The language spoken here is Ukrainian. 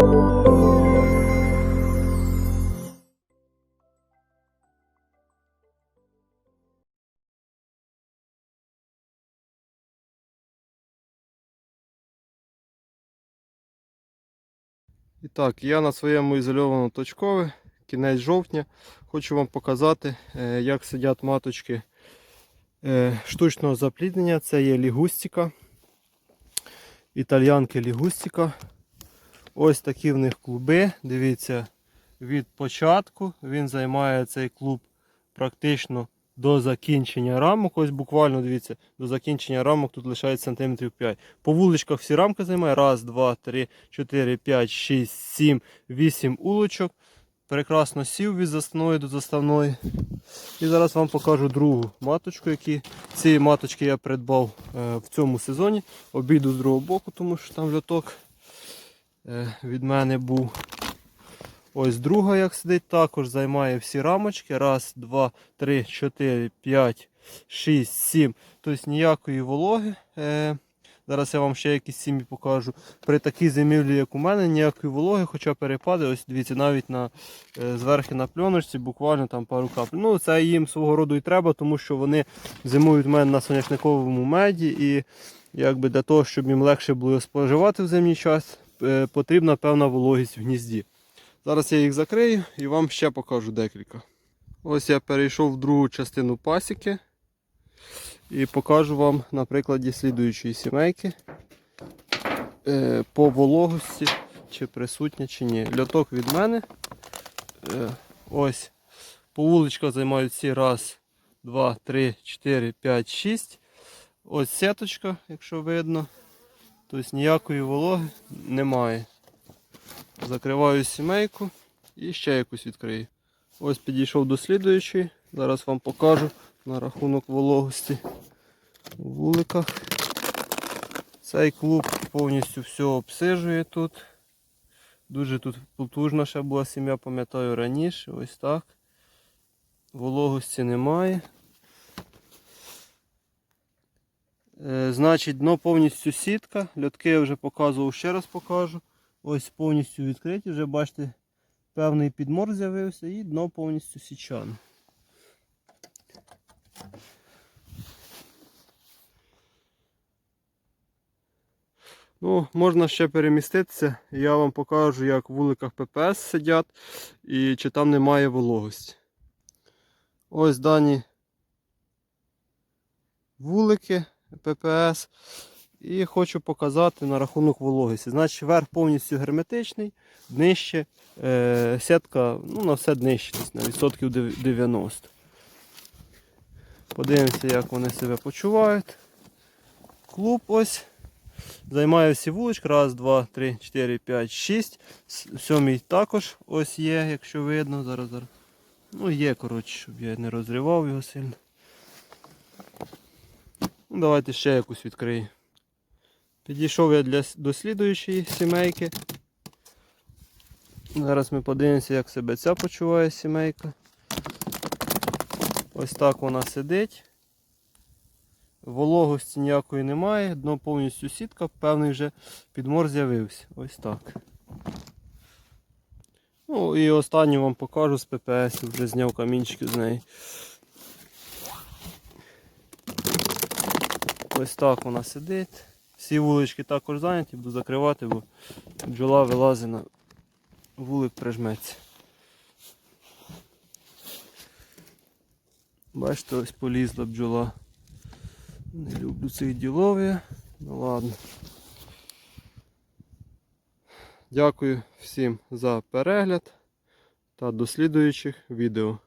І так, я на своєму ізольованому точкові, кінець жовтня, хочу вам показати, е, як сидять маточки е, штучного запліднення. Це є лігустика, італьянки лігустика. Ось такі в них клуби. Дивіться, від початку він займає цей клуб практично до закінчення рамок. Ось буквально дивіться, до закінчення рамок тут лишається сантиметрів 5. По вуличках всі рамки займає. Раз, два, три, чотири, п'ять, шість, сім, вісім улочок. Прекрасно сів від заставної до заставної. І зараз вам покажу другу маточку, які ці маточки я придбав е, в цьому сезоні. Обійду з другого боку, тому що там льоток від мене був. Ось друга, як сидить, також займає всі рамочки. Раз, два, три, чотири, п'ять, шість, сім. Тобто ніякої вологи. Е, Зараз я вам ще якісь сім'ї покажу. При такій зимівлі, як у мене, ніякої вологи, хоча перепади, ось дивіться, навіть на е, зверху на пленочці, буквально там пару капель. Ну, це їм свого роду і треба, тому що вони зимують в мене на соняшниковому меді. І якби для того, щоб їм легше було споживати в зимній час, е, потрібна певна вологість в гнізді. Зараз я їх закрию і вам ще покажу декілька. Ось я перейшов в другу частину пасіки і покажу вам на прикладі слідуючої сімейки е, по вологості, чи присутня, чи ні. Льоток від мене. Е, ось по вуличках займають всі раз, два, три, чотири, п'ять, шість. Ось сеточка, якщо видно. Тобто ніякої вологи немає. Закриваю сімейку і ще якусь відкрию. Ось підійшов до слідуючої. Зараз вам покажу на рахунок вологості у вуликах. Цей клуб повністю все обсижує тут. Дуже тут потужна ще була сім'я, пам'ятаю раніше. Ось так. Вологості немає. Е, значить, дно повністю сітка. Льотки я вже показував, ще раз покажу. Ось повністю відкриті, вже бачите, певний підмор з'явився і дно повністю січане. Ну, можна ще переміститися. Я вам покажу, як в вуликах ППС сидять і чи там немає вологості. Ось дані вулики ППС. І хочу показати на рахунок вологості. Значить, верх повністю герметичний, днище, е, сітка ну, на все днище, на відсотків 90. Подивимося, як вони себе почувають. Клуб ось. Займає всі вулички. Раз, два, три, чотири, п'ять, шість. Сьомий також ось є, якщо видно. Зараз, зараз. Ну, є, коротше, щоб я не розривав його сильно. Ну, Давайте ще якусь відкрию. Підійшов я для, до слідуючої сімейки. Зараз ми подивимося, як себе ця почуває сімейка. Ось так вона сидить. Вологості ніякої немає, дно повністю сітка, певний вже підмор з'явився. Ось так. Ну і останню вам покажу з ППС, вже зняв камінчики з неї. Ось так вона сидить. Всі вулички також зайняті, буду закривати, бо бджола вилазить на вулик прижметься. Бачите, ось полізла бджола. Не люблю цих ділові. Ну ладно. Дякую всім за перегляд та до слідуючих відео.